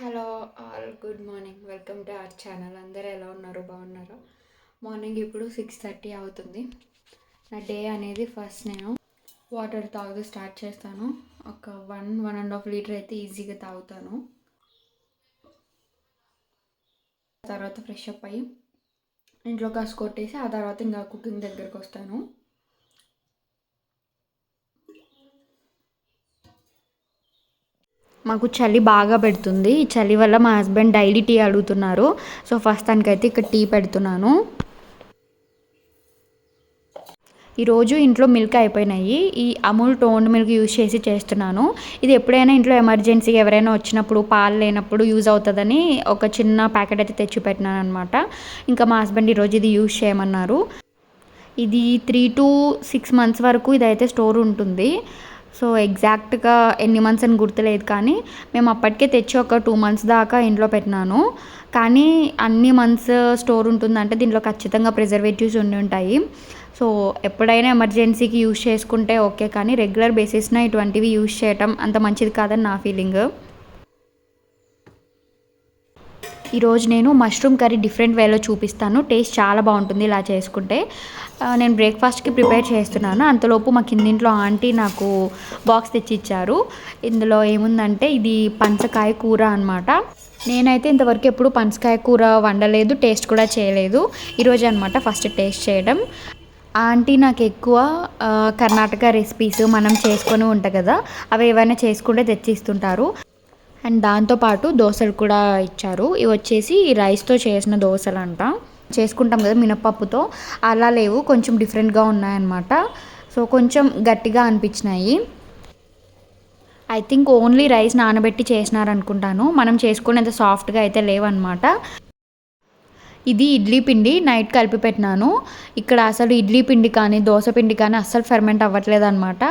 Hello all good morning. Welcome to our channel. అందరూ ఎలా ఉన్నారు? బాగున్నారా? మార్నింగ్ ఇప్పుడు సిక్స్ థర్టీ అవుతుంది. నా డే అనేది ఫస్ట్ నేను వాటర్ తాగుతూ స్టార్ట్ చేస్తాను. ఒక one one and half litre అయితే ఈజీగా తాగుతాను. తర్వాత ఫ్రెష్ అప్ అయ్యి ఇంట్లో కాసు కొట్టేసి ఆ తర్వాత ఇంకా కుకింగ్ దగ్గరికి వస్తాను. మాకు చలి బాగా పెడుతుంది. ఈ చలి వల్ల మా హస్బెండ్ డైలీ టీ అడుగుతున్నారు. సో ఫస్ట్ దానికైతే ఇక్కడ టీ పెడుతున్నాను. ఈరోజు ఇంట్లో మిల్క్ అయిపోయినాయి. ఈ అమూల్ టోన్ మిల్క్ యూజ్ చేసి చేస్తున్నాను. ఇది ఎప్పుడైనా ఇంట్లో ఎమర్జెన్సీ ఎవరైనా వచ్చినప్పుడు పాలు లేనప్పుడు యూజ్ అవుతుందని ఒక చిన్న ప్యాకెట్ అయితే తెచ్చి పెట్టినాను అనమాట ఇంకా మా హస్బెండ్ ఈరోజు ఇది యూజ్ చేయమన్నారు. ఇది త్రీ టు సిక్స్ మంత్స్ వరకు ఇదైతే స్టోర్ ఉంటుంది. సో ఎగ్జాక్ట్గా ఎన్ని మంత్స్ అని గుర్తులేదు కానీ మేము అప్పటికే తెచ్చి ఒక టూ మంత్స్ దాకా ఇంట్లో పెట్టినాను. కానీ అన్ని మంత్స్ స్టోర్ ఉంటుందంటే దీంట్లో ఖచ్చితంగా ప్రిజర్వేటివ్స్ ఉండి ఉంటాయి. సో ఎప్పుడైనా ఎమర్జెన్సీకి యూజ్ చేసుకుంటే ఓకే కానీ రెగ్యులర్ బేసిస్న ఇటువంటివి యూజ్ చేయటం అంత మంచిది కాదని నా ఫీలింగ్. ఈరోజు నేను మష్రూమ్ కర్రీ డిఫరెంట్ వేలో చూపిస్తాను. టేస్ట్ చాలా బాగుంటుంది ఇలా చేసుకుంటే. నేను బ్రేక్ఫాస్ట్కి ప్రిపేర్ చేస్తున్నాను. అంతలోపు మా కిందింట్లో ఆంటీ నాకు బాక్స్ తెచ్చి ఇచ్చారు ఇందులో ఏముందంటే ఇది పంచకాయ కూర అనమాట నేనైతే ఇంతవరకు ఎప్పుడు పంచకాయ కూర వండలేదు టేస్ట్ కూడా చేయలేదు. ఈరోజు అనమాట ఫస్ట్ టేస్ట్ చేయడం. ఆంటీ నాకు ఎక్కువ కర్ణాటక రెసిపీస్ మనం చేసుకొని ఉంటాయి కదా అవి ఏవైనా చేసుకుంటే తెచ్చిస్తుంటారు. అండ్ దాంతోపాటు దోశలు కూడా ఇచ్చారు. ఇవి వచ్చేసి రైస్తో చేసిన దోశలు అంట చేసుకుంటాం కదా మినపప్పుతో అలా లేవు కొంచెం డిఫరెంట్గా ఉన్నాయన్నమాట. సో కొంచెం గట్టిగా అనిపించినాయి. ఐ థింక్ ఓన్లీ రైస్ నానబెట్టి చేసినారనుకుంటాను. మనం చేసుకునేంత సాఫ్ట్గా అయితే లేవన్నమాట. ఇది ఇడ్లీ పిండి నైట్ కలిపి పెట్టినాను. ఇక్కడ అసలు ఇడ్లీ పిండి కానీ దోశ పిండి కానీ అస్సలు ఫెర్మెంట్ అవ్వట్లేదు అనమాట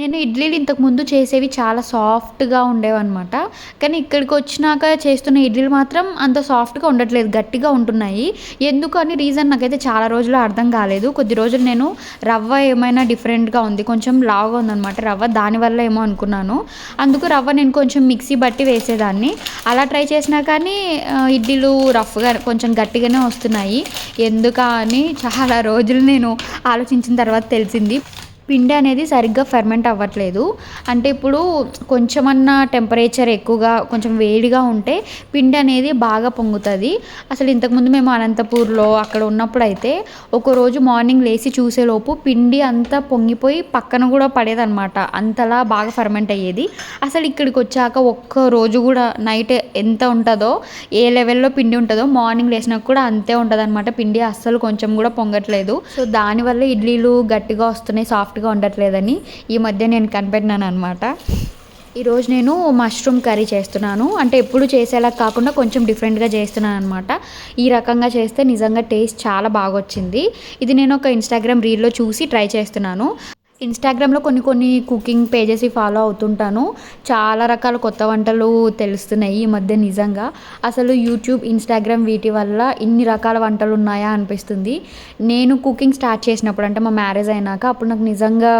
నేను ఇడ్లీలు ఇంతకుముందు చేసేవి చాలా సాఫ్ట్గా ఉండేవన్నమాట. కానీ ఇక్కడికి వచ్చినాక చేస్తున్న ఇడ్లీలు మాత్రం అంత సాఫ్ట్గా ఉండట్లేదు గట్టిగా ఉంటున్నాయి. ఎందుకు అని రీజన్ నాకైతే చాలా రోజులు అర్థం కాలేదు. కొద్ది రోజులు నేను రవ్వ ఏమైనా డిఫరెంట్గా ఉంది కొంచెం లావుగా ఉందన్నమాట. రవ్వ దానివల్ల ఏమో అనుకున్నాను. అందుకు రవ్వ నేను కొంచెం మిక్సీ బట్టి వేసేదాన్ని. అలా ట్రై చేసినా కానీ ఇడ్లీలు రఫ్గా కొంచెం గట్టిగానే వస్తున్నాయి. ఎందుక అని చాలా రోజులు నేను ఆలోచించిన తర్వాత తెలిసింది. పిండి అనేది సరిగ్గా ఫెర్మెంట్ అవ్వట్లేదు. అంటే ఇప్పుడు కొంచెమన్నా టెంపరేచర్ ఎక్కువగా కొంచెం వేడిగా ఉంటే పిండి అనేది బాగా పొంగుతుంది. అసలు ఇంతకుముందు మేము అనంతపూర్లో అక్కడ ఉన్నప్పుడు అయితే ఒకరోజు మార్నింగ్ లేచి చూసేలోపు పిండి అంతా పొంగిపోయి పక్కన కూడా పడేదన్నమాట. అంతలా బాగా ఫర్మెంట్ అయ్యేది. అసలు ఇక్కడికి వచ్చాక ఒక్క రోజు కూడా నైట్ ఎంత ఉంటుందో ఏ లెవెల్లో పిండి ఉంటుందో మార్నింగ్ లేచినా కూడా అంతే ఉంటుంది అనమాట పిండి అస్సలు కొంచెం కూడా పొంగట్లేదు. సో దానివల్ల ఇడ్లీలు గట్టిగా వస్తున్నాయి సాఫ్ట్ హ్యాపీగా ఉండట్లేదని ఈ మధ్య నేను కనిపెట్టినాను అనమాట ఈరోజు నేను మష్రూమ్ కర్రీ చేస్తున్నాను. అంటే ఎప్పుడు చేసేలా కాకుండా కొంచెం డిఫరెంట్గా చేస్తున్నాను అనమాట ఈ రకంగా చేస్తే నిజంగా టేస్ట్ చాలా బాగా వచ్చింది ఇది నేను ఒక ఇన్స్టాగ్రామ్ రీల్లో చూసి ట్రై చేస్తున్నాను. ఇన్స్టాగ్రామ్లో కొన్ని కొన్ని కుకింగ్ పేజెస్ ఫాలో అవుతుంటాను. చాలా రకాల కొత్త వంటలు తెలుస్తున్నాయి ఈ మధ్య నిజంగా. అసలు యూట్యూబ్ ఇన్స్టాగ్రామ్ వీటి వల్ల ఇన్ని రకాల వంటలు ఉన్నాయా అనిపిస్తుంది. నేను కుకింగ్ స్టార్ట్ చేసినప్పుడు అంటే మా మ్యారేజ్ అయినాక అప్పుడు నాకు నిజంగా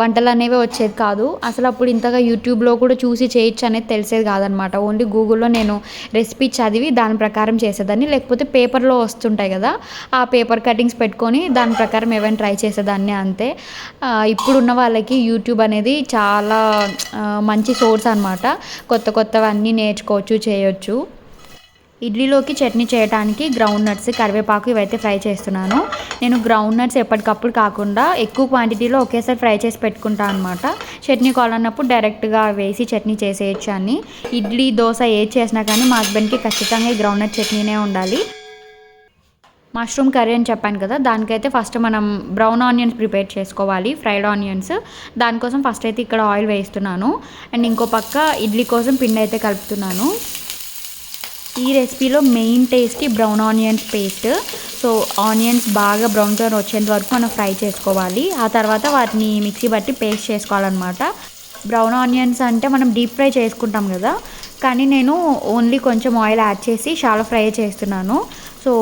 వంటలు అనేవి వచ్చేది కాదు. అసలు అప్పుడు ఇంతగా యూట్యూబ్లో కూడా చూసి చేయొచ్చు అనేది తెలిసేది కాదనమాట. ఓన్లీ గూగుల్లో నేను రెసిపీ చదివి దాని ప్రకారం చేసేదాన్ని. లేకపోతే పేపర్లో వస్తుంటాయి కదా ఆ పేపర్ కటింగ్స్ పెట్టుకొని దాని ప్రకారం ఏమైనా ట్రై చేసేదాన్ని అంతే. ఇప్పుడున్న వాళ్ళకి యూట్యూబ్ అనేది చాలా మంచి సోర్స్ అనమాట కొత్త కొత్తవన్నీ నేర్చుకోవచ్చు చేయొచ్చు. ఇడ్లీలోకి చట్నీ చేయడానికి గ్రౌండ్ నట్స్ కరివేపాకు ఇవైతే ఫ్రై చేస్తున్నాను. నేను గ్రౌండ్ నట్స్ ఎప్పటికప్పుడు కాకుండా ఎక్కువ క్వాంటిటీలో ఒకేసారి ఫ్రై చేసి పెట్టుకుంటాను అనమాట చట్నీ కావాలన్నప్పుడు డైరెక్ట్గా వేసి చట్నీ చేసేయచ్చు అని ఇడ్లీ దోశ ఏది చేసినా కానీ మా హస్బెండ్కి ఖచ్చితంగా గ్రౌండ్ నట్ చట్నీనే ఉండాలి. మష్రూమ్ కర్రీ అని చెప్పాను కదా దానికైతే ఫస్ట్ మనం బ్రౌన్ ఆనియన్స్ ప్రిపేర్ చేసుకోవాలి ఫ్రైడ్ ఆనియన్స్. దానికోసం ఫస్ట్ అయితే ఇక్కడ ఆయిల్ వేస్తున్నాను. అండ్ ఇంకో పక్క ఇడ్లీ కోసం పిండి అయితే కలుపుతున్నాను. ఈ రెసిపీలో main tasty brown onions paste. So onions బాగా బ్రౌన్ కలర్ వచ్చేంత వరకు మనం ఫ్రై చేసుకోవాలి. ఆ తర్వాత వాటిని మిక్సీ బట్టి పేస్ట్ చేసుకోవాలన్నమాట. బ్రౌన్ ఆనియన్స్ అంటే మనం డీప్ ఫ్రై చేసుకుంటాం కదా కానీ నేను ఓన్లీ కొంచెం ఆయిల్ యాడ్ చేసి షాలో ఫ్రై చేస్తున్నాను. సో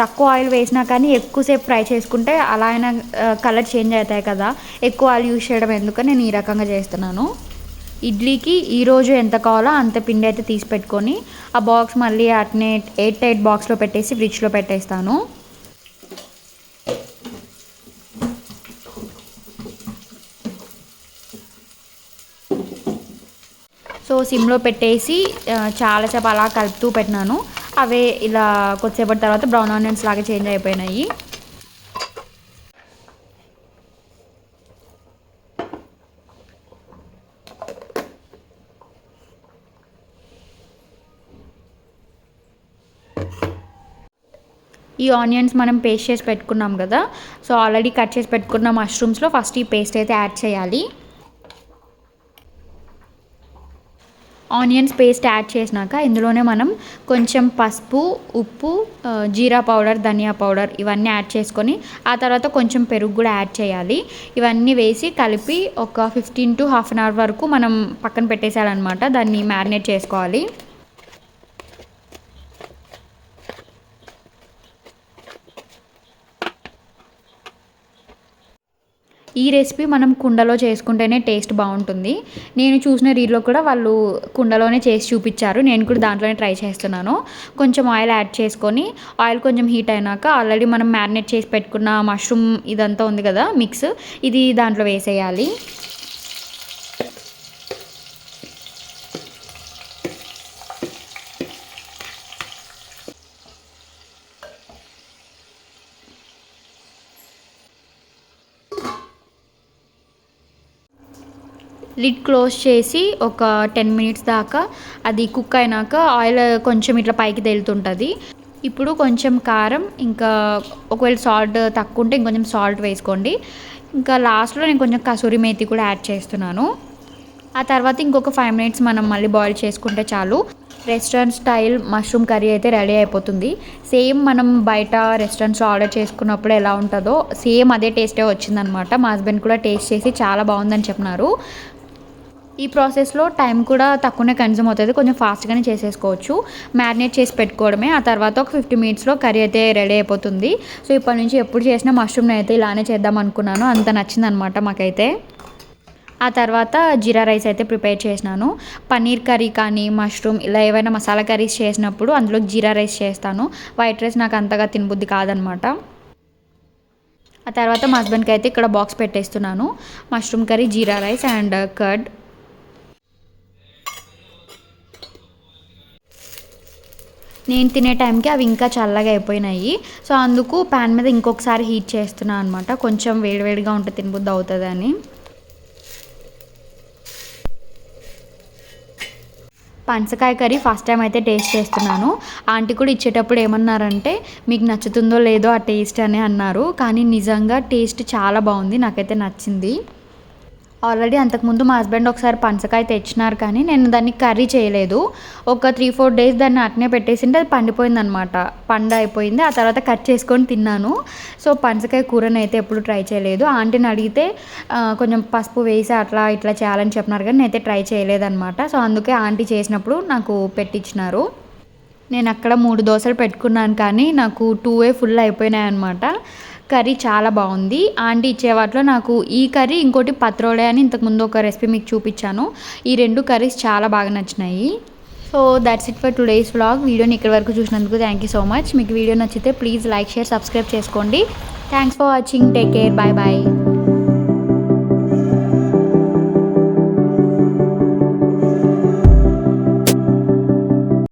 తక్కువ ఆయిల్ వేసినా కానీ ఎక్కువసేపు ఫ్రై చేసుకుంటే అలా అయినా కలర్ చేంజ్ అవుతాయి కదా. ఎక్కువ ఆయిల్ యూజ్ చేయడం ఎందుకని నేను ఈ రకంగా చేస్తున్నాను. ఇడ్లీకి ఈరోజు ఎంత కావాలో అంత పిండి అయితే తీసి పెట్టుకొని ఆ బాక్స్ మళ్ళీ అట్నే ఎయిట్ ఎయిట్ బాక్స్లో పెట్టేసి ఫ్రిడ్జ్లో పెట్టేస్తాను. సో సిమ్లో పెట్టేసి చాలా చాలాసేపు అలా కలుపుతూ పెట్టినాను. అవే ఇలా కొద్దిసేపటి తర్వాత బ్రౌన్ ఆనియన్స్ లాగా చేంజ్ అయిపోయినాయి. ఈ ఆనియన్స్ మనం పేస్ట్ చేసి పెట్టుకున్నాం కదా. సో ఆల్రెడీ కట్ చేసి పెట్టుకున్న మష్రూమ్స్లో ఫస్ట్ ఈ పేస్ట్ అయితే యాడ్ చేయాలి. ఆనియన్స్ పేస్ట్ యాడ్ చేసినాక ఇందులోనే మనం కొంచెం పసుపు ఉప్పు జీరా పౌడర్ ధనియా పౌడర్ ఇవన్నీ యాడ్ చేసుకొని ఆ తర్వాత కొంచెం పెరుగు కూడా యాడ్ చేయాలి. ఇవన్నీ వేసి కలిపి ఒక fifteen to half an hour వరకు మనం పక్కన పెట్టేసేయాలన్నమాట. దాన్ని మ్యారినేట్ చేసుకోవాలి. ఈ రెసిపీ మనం కుండలో చేసుకుంటేనే టేస్ట్ బాగుంటుంది. నేను చూసిన రీల్లో కూడా వాళ్ళు కుండలోనే చేసి చూపించారు. నేను కూడా దాంట్లోనే ట్రై చేస్తున్నాను. కొంచెం ఆయిల్ యాడ్ చేసుకొని ఆయిల్ కొంచెం హీట్ అయినాక ఆల్రెడీ మనం మ్యారినేట్ చేసి పెట్టుకున్న మష్రూమ్ ఇదంతా ఉంది కదా మిక్స్ ఇది దాంట్లో వేసేయాలి. లిడ్ క్లోజ్ చేసి ఒక టెన్ మినిట్స్ దాకా అది కుక్ అయినాక ఆయిల్ కొంచెం ఇట్లా పైకి తేలుతుంటుంది. ఇప్పుడు కొంచెం కారం ఇంకా ఒకవేళ సాల్ట్ తక్కువ ఉంటే ఇంకొంచెం సాల్ట్ వేసుకోండి. ఇంకా లాస్ట్లో నేను కొంచెం కసూరి మేతి కూడా యాడ్ చేస్తున్నాను. ఆ తర్వాత ఇంకొక ఫైవ్ మినిట్స్ మనం మళ్ళీ బాయిల్ చేసుకుంటే చాలు. రెస్టారెంట్ స్టైల్ మష్రూమ్ కర్రీ అయితే రెడీ అయిపోతుంది. సేమ్ మనం బయట రెస్టారెంట్స్లో ఆర్డర్ చేసుకున్నప్పుడు ఎలా ఉంటుందో సేమ్ అదే టేస్టే వచ్చిందనమాట. మా హస్బెండ్ కూడా టేస్ట్ చేసి చాలా బాగుందని చెప్పినారు. ఈ ప్రాసెస్లో టైం కూడా తక్కువనే కన్జ్యూమ్ అవుతుంది. కొంచెం ఫాస్ట్గానే చేసేసుకోవచ్చు. మ్యారినేట్ చేసి పెట్టుకోవడమే. ఆ తర్వాత ఒక ఫిఫ్టీ మినిట్స్లో కర్రీ అయితే రెడీ అయిపోతుంది. సో ఇప్పటి నుంచి ఎప్పుడు చేసినా మష్రూమ్ అయితే ఇలానే చేద్దాం అనుకున్నాను. అంత నచ్చిందనమాట మాకైతే. ఆ తర్వాత జీరా రైస్ అయితే ప్రిపేర్ చేసినాను. పన్నీర్ కర్రీ కానీ మష్రూమ్ ఇలా ఏవైనా మసాలా కర్రీస్ చేసినప్పుడు అందులో జీరా రైస్ చేస్తాను. వైట్ రైస్ నాకు అంతగా తినబుద్ధి కాదనమాట. ఆ తర్వాత మా హస్బెండ్కి అయితే ఇక్కడ బాక్స్ పెట్టేస్తున్నాను. Mushroom curry jeera rice and curd. నేను తినే టైంకి అవి ఇంకా చల్లగా అయిపోయినాయి. సో అందుకు ప్యాన్ మీద ఇంకొకసారి హీట్ చేస్తున్నాను అనమాట కొంచెం వేడివేడిగా ఉంటే తినబుద్ధి అవుతుందని. పంచకాయ కర్రీ ఫస్ట్ టైం అయితే టేస్ట్ చేస్తున్నాను. ఆంటీ కూడా ఇచ్చేటప్పుడు ఏమన్నారంటే మీకు నచ్చుతుందో లేదో ఆ టేస్ట్ అని అన్నారు. కానీ నిజంగా టేస్ట్ చాలా బాగుంది. నాకైతే నచ్చింది. ఆల్రెడీ అంతకుముందు మా హస్బెండ్ ఒకసారి పంచకాయ తెచ్చినారు కానీ నేను దాన్ని కర్రీ చేయలేదు. ఒక త్రీ ఫోర్ డేస్ దాన్ని అట్నే పెట్టేసింటే అది పండిపోయింది అనమాట పండు అయిపోయింది. ఆ తర్వాత కట్ చేసుకొని తిన్నాను. సో పంచకాయ కూరని అయితే ఎప్పుడు ట్రై చేయలేదు. ఆంటీని అడిగితే కొంచెం పసుపు వేసి అట్లా ఇట్లా చేయాలని చెప్పినారు కానీ నేనైతే ట్రై చేయలేదన్నమాట. సో అందుకే ఆంటీ చేసినప్పుడు నాకు పెట్టించినారు నేను అక్కడ మూడు దోశలు పెట్టుకున్నాను కానీ నాకు టూ ఏ ఫుల్ అయిపోయినాయి అనమాట కర్రీ చాలా బాగుంది. ఆంటీ ఇచ్చే వాటిలో నాకు ఈ కర్రీ ఇంకోటి పత్రోడే అని ఇంతకుముందు ఒక రెసిపీ మీకు చూపించాను. ఈ రెండు కర్రీస్ చాలా బాగా నచ్చినాయి. So that's it for today's vlog వీడియోని ఇక్కడి వరకు చూసినందుకు థ్యాంక్ యూ సో మచ్ మీకు వీడియో నచ్చితే ప్లీజ్ లైక్ షేర్ సబ్స్క్రైబ్ చేసుకోండి. Thanks for watching take care bye bye